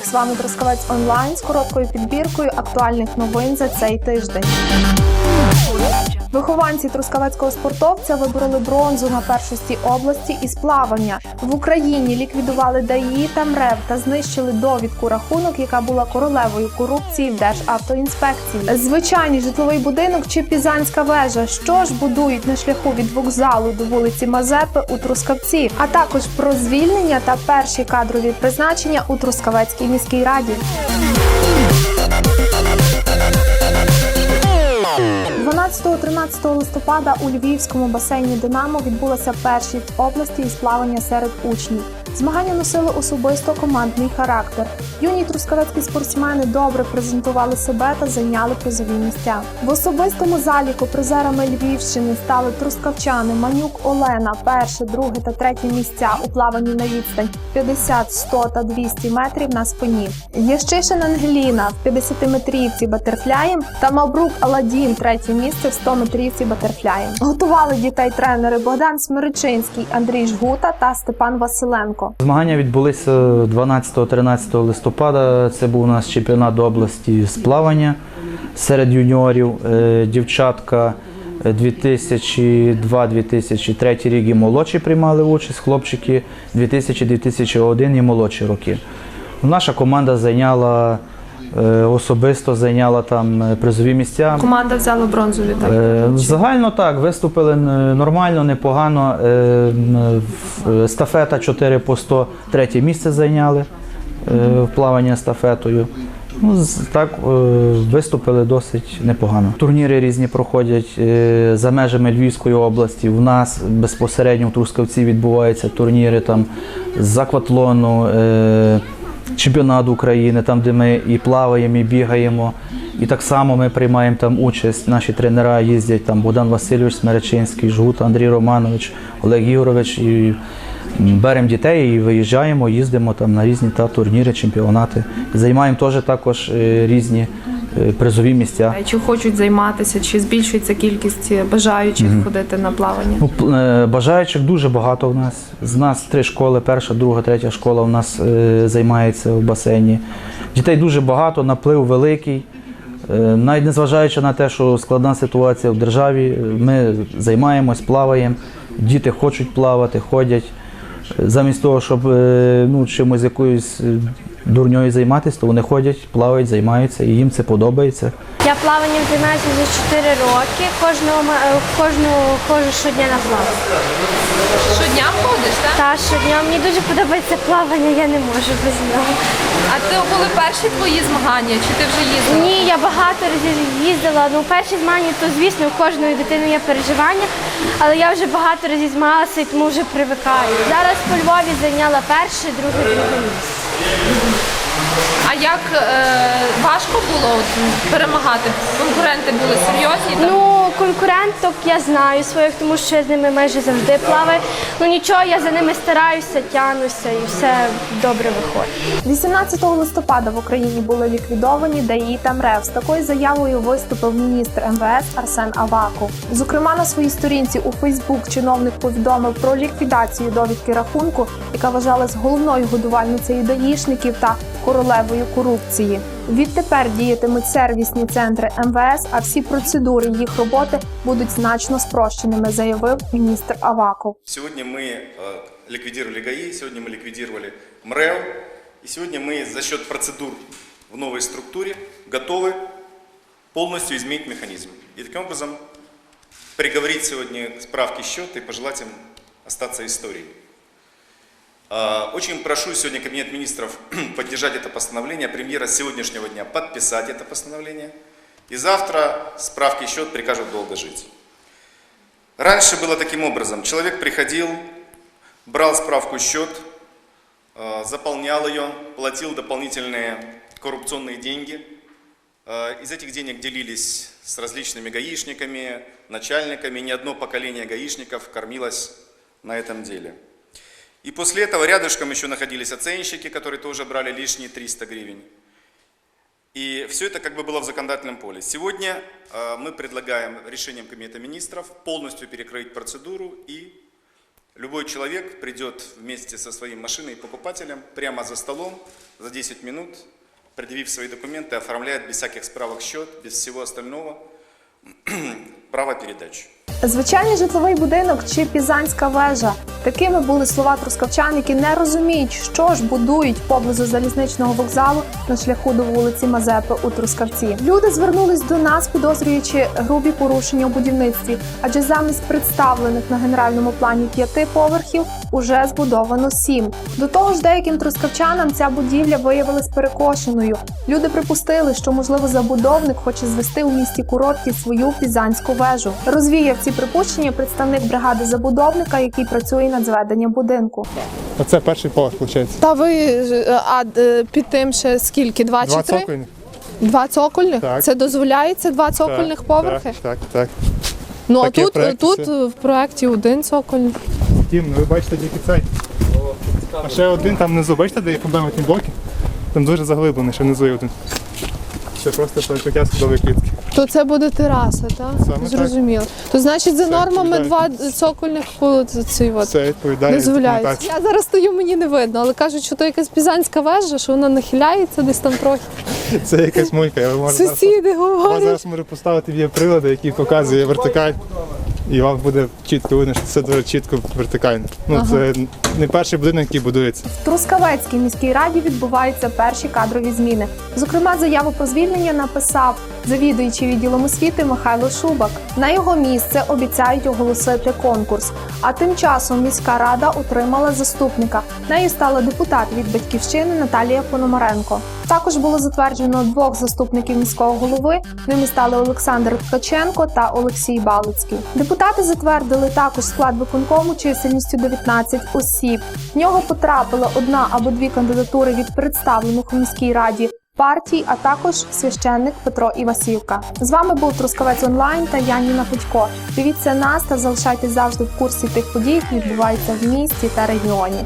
понеділок з вами Трускавець онлайн з короткою підбіркою актуальних новин за цей тиждень. Вихованці трускавецького спортовця вибороли бронзу на першості області із плавання. В Україні ліквідували ДАІ та МРЕВ та знищили довідку рахунок, яка була королевою корупції в Державтоінспекції. Звичайний житловий будинок чи Пізанська вежа. Що ж будують на шляху від вокзалу до вулиці Мазепи у Трускавці, а також про звільнення та перші кадрові призначення у Трускавецькій міській раді. 12-13 листопада у Львівському басейні Динамо відбулася першість області із плавання серед учнів. Змагання носили особисто командний характер. Юні трускавецькі спортсмени добре презентували себе та зайняли призові місця. В особистому заліку призерами Львівщини стали трускавчани Манюк Олена, перше, друге та третє місця у плаванні на відстань 50, 100 та 200 метрів на спині. Єщишин Ангеліна в 50-метрівці батерфляєм та Мабрук Аладдін третє місце в 100-метрівці батерфляєм. Готували дітей тренери Богдан Смиричинський, Андрій Жгута та Степан Василенко. Змагання відбулися 12-13 листопада. Це був у нас чемпіонат області з плавання серед юніорів. Е, Дівчатка 2002-2003 рік і молодші приймали участь, хлопчики 2000-2001 і молодші роки. Наша команда зайняла е, особисто зайняла там е, призові місця. Команда взяла бронзові, так? Е, Загально так, виступили е, нормально, непогано. Е, Естафета 4 по 100, третє місце зайняли е, в плаванні естафетою. Ну, так е, виступили досить непогано. Турніри різні проходять е, за межами Львівської області. У нас безпосередньо в Трускавці відбуваються турніри там з акватлону, е, чемпіонат України, там, де ми і плаваємо, і бігаємо. І так само ми приймаємо там участь. Наші тренера їздять там Богдан Васильович Смеречинський, Жгут, Андрій Романович, Олег Ігорович. І беремо дітей і виїжджаємо, їздимо там на різні та турніри, чемпіонати. Займаємо теж також е, різні призові місця. Чи хочуть займатися, чи збільшується кількість бажаючих ходити на плавання? Ну, е, бажаючих дуже багато в нас. З нас три школи, перша, друга, третя школа у нас е, займається в басейні. Дітей дуже багато, наплив великий. Е, навіть незважаючи на те, що складна ситуація в державі, е, ми займаємось, плаваємо. Діти хочуть плавати, ходять. Е, Замість того, щоб е, ну, чимось якоюсь е, дурньою займатися, то вони ходять, плавають, займаються, і їм це подобається. Я плаванням займаюся вже 4 роки. Кожного е, кожну щодня на плавання. Щодня ходиш, так? Та щодня мені дуже подобається плавання, я не можу без нього. А це були перші твої змагання, чи ти вже їздила? Ні, я багато разів їздила. Ну, перші змагання, то звісно, у кожної дитини є переживання, але я вже багато разів змагалася і тому вже привикаю. Зараз по Львові зайняла перше, друге, друге місце. Yeah. А як е, важко було перемагати? Конкуренти були серйозні? Ну, конкуренток я знаю своїх, тому що я з ними майже завжди плаваю. Ну нічого, я за ними стараюся, тянуся і все добре виходить. 18 листопада в Україні були ліквідовані ДАІ та МРЕВ. З такою заявою виступив міністр МВС Арсен Аваков. Зокрема, на своїй сторінці у Фейсбук чиновник повідомив про ліквідацію довідки рахунку, яка вважалась головною годувальницею даїшників та королевою корупції. Відтепер діятимуть сервісні центри МВС, а всі процедури їх роботи будуть значно спрощеними, заявив міністр Аваков. Сегодня мы э, ликвидировали ГАИ, сегодня мы ликвидировали МРЭО, и сегодня мы за счет процедур в новой структуре готовы полностью изменить механизм. И таким образом приговорить сегодня к справке счет и пожелать им остаться историей. А, Очень прошу сегодня Кабинет министров поддержать это постановление, премьера с сегодняшнего дня подписать это постановление, и завтра справки счет прикажут долго жить. Раньше было таким образом. Человек приходил, брал справку счет, э, заполнял ее, платил дополнительные коррупционные деньги. Э, Из этих денег делились с различными гаишниками, начальниками. Ни одно поколение гаишников кормилось на этом деле. И после этого рядышком еще находились оценщики, которые тоже брали лишние 300 гривен. И все это как бы было в законодательном поле. Сегодня э, мы предлагаем решением Кабинета министров полностью перекрыть процедуру и Любой человек придет вместе со своей машиной покупателем прямо за столом за 10 минут, предъявив свои документы, оформляет без всяких справок счет, без всего остального право передачи. Звичайний житловий будинок чи пізанська вежа. Такими були слова трускавчан, які не розуміють, що ж будують поблизу залізничного вокзалу на шляху до вулиці Мазепи у Трускавці. Люди звернулись до нас, підозрюючи грубі порушення у будівництві, адже замість представлених на генеральному плані п'яти поверхів уже збудовано сім. До того ж, деяким трускавчанам ця будівля виявилась перекошеною. Люди припустили, що можливо забудовник хоче звести у місті курорті свою пізанську вежу. Розвіяв ці припущення представник бригади забудовника, який працює над зведенням будинку. Оце перший поверх, виходить. Та ви е, а е, під тим ще скільки? Два, Два чи три? цокольні. Два цокольних? Так. Це дозволяється два цокольних Так, поверхи? Так, так, так. Ну а тут, проект тут в проєкті один цокольний. Тім, ну ви бачите тільки цей. А ще один там внизу, бачите, де є фундаментні блоки? Там дуже заглиблений, ще внизу є один. Ще просто перекриття садової клітки. То це буде тераса, так? Саме. Зрозуміло. То значить за Це нормами два цокольних цій от. Це відповідає документації. Я зараз стою, мені не видно, але кажуть, що то якась пізанська вежа, що вона нахиляється десь там трохи. Це якась мойка. Я можу зараз, Сусіди я говорять. зараз можу поставити є прилади, які показує вертикаль. І вам буде чітко видно, що це дуже чітко вертикально. Ну, це не перший будинок, який будується. В Трускавецькій міській раді відбуваються перші кадрові зміни. Зокрема, заяву про звільнення написав завідуючий відділом освіти Михайло Шубак. На його місце обіцяють оголосити конкурс. А тим часом міська рада отримала заступника. Нею стала депутат від батьківщини Наталія Пономаренко. Також було затверджено двох заступників міського голови. Ними стали Олександр Ткаченко та Олексій Балицький. Депутати затвердили також склад виконкому чисельністю 19 осіб. В нього потрапила одна або дві кандидатури від представлених у міській раді партій, а також священник Петро Івасівка. З вами був Трускавець онлайн та Яніна Путько. Дивіться нас та залишайтесь завжди в курсі тих подій, які відбуваються в місті та регіоні.